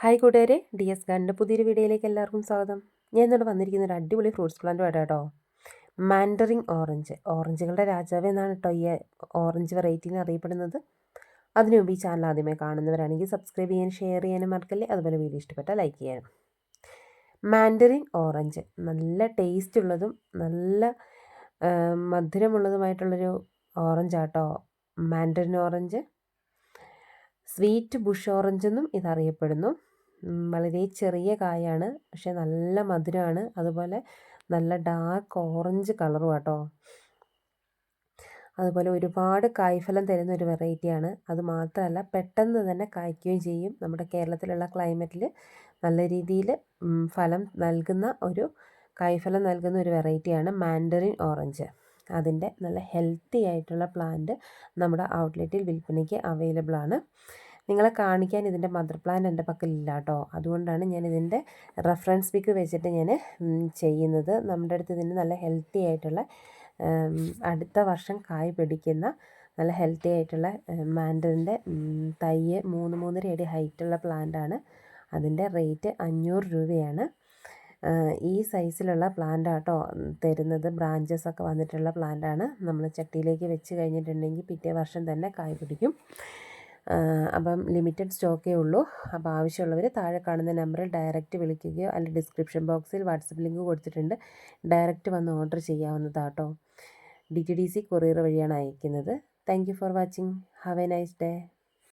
Hi കൂട്ടുകാരെ D S ഗാനിന്റെ പുതിയൊരു വീഡിയോയിലേക്ക് എല്ലാവർക്കും സ്വാഗതം. ഞാൻ ഇന്നോട് വന്നിരിക്കുന്ന ഒരു അടിപൊളി ഫ്രൂട്ട്സ് പ്ലാന്റുമായിട്ട് കേട്ടോ. മാൻഡറിങ് ഓറഞ്ച്. ഓറഞ്ചുകളുടെ രാജാവ് എന്നാണ് കേട്ടോ ഈ ഓറഞ്ച് വെറൈറ്റിനെ അറിയപ്പെടുന്നത്. അതിനു മുമ്പ് ഈ ചാനൽ ആദ്യമേ കാണുന്നവരാണെങ്കിൽ സബ്സ്ക്രൈബ് ചെയ്യാൻ ഷെയർ ചെയ്യാനും മറക്കല്ലേ. അതുപോലെ വീഡിയോ ഇഷ്ടപ്പെട്ടാൽ ലൈക്ക് ചെയ്യാനും. മാൻഡറിങ് ഓറഞ്ച്. നല്ല ടേസ്റ്റ് ഉള്ളതും നല്ല മധുരമുള്ളതുമായിട്ടുള്ളൊരു ഓറഞ്ചാട്ടോ mandarin orange. Sweet bush orange എന്നും ഇതറിയപ്പെടുന്നു വളരെ ചെറിയ കായാണ് പക്ഷേ നല്ല മധുരമാണ് അതുപോലെ നല്ല ഡാർക്ക് ഓറഞ്ച് കളറും കേട്ടോ അതുപോലെ ഒരുപാട് കായ്ഫലം തരുന്ന ഒരു വെറൈറ്റിയാണ് അത് മാത്രമല്ല പെട്ടെന്ന് തന്നെ കായ്ക്കുകയും ചെയ്യും. നമ്മുടെ കേരളത്തിലുള്ള ക്ലൈമറ്റിൽ നല്ല രീതിയിൽ ഫലം നൽകുന്ന ഒരു കായ്ഫലം നൽകുന്ന ഒരു വെറൈറ്റിയാണ് മാൻഡറിൻ ഓറഞ്ച്. അതിന്റെ നല്ല ഹെൽത്തി ആയിട്ടുള്ള പ്ലാന്റ് നമ്മുടെ ഔട്ട്ലെറ്റിൽ വിൽപ്പനയ്ക്ക് അവൈലബിൾ ആണ്. നിങ്ങളെ കാണിക്കാൻ ഇതിന്റെ മദർ പ്ലാന്റ് എന്റെ പക്കലില്ല കേട്ടോ. അതുകൊണ്ടാണ് ഞാൻ ഇതിന്റെ റെഫറൻസ് പിക്ക് വെച്ചിട്ട് ഞാൻ ചെയ്യുന്നത്. നമ്മുടെ അടുത്ത് ഇതിന് നല്ല ഹെൽത്തി ആയിട്ടുള്ള അടുത്ത വർഷം കായ് പിടിക്കുന്ന നല്ല ഹെൽത്തി ആയിട്ടുള്ള മാൻഡറിന്റെ തൈ മൂന്ന് മൂന്നര അടി ഹൈറ്റുള്ള പ്ലാന്റാണ് അതിന്റെ റേറ്റ് അഞ്ഞൂറ് രൂപയാണ്. ഈ സൈസിലുള്ള പ്ലാന്റ് ആട്ടോ തരുന്നത്. ബ്രാഞ്ചസ് ഒക്കെ വന്നിട്ടുള്ള പ്ലാന്റ് ആണ്. നമ്മൾ ചട്ടിയിലേക്ക് വെച്ച് കഴിഞ്ഞിട്ടുണ്ടെങ്കിൽ പിറ്റേ വർഷം തന്നെ കായ് പിടിക്കും. അപ്പം ലിമിറ്റഡ് സ്റ്റോക്കേ ഉള്ളൂ. അപ്പോൾ ആവശ്യമുള്ളവർ താഴെ കാണുന്ന നമ്പറിൽ ഡയറക്റ്റ് വിളിക്കുകയോ അല്ലെങ്കിൽ ഡിസ്ക്രിപ്ഷൻ ബോക്സിൽ വാട്സപ്പ് ലിങ്ക് കൊടുത്തിട്ടുണ്ട്. ഡയറക്റ്റ് വന്ന് order ചെയ്യാവുന്നതാട്ടോ. D T D C courier വഴിയാണ് അയക്കുന്നത്. Thank you for watching have a nice day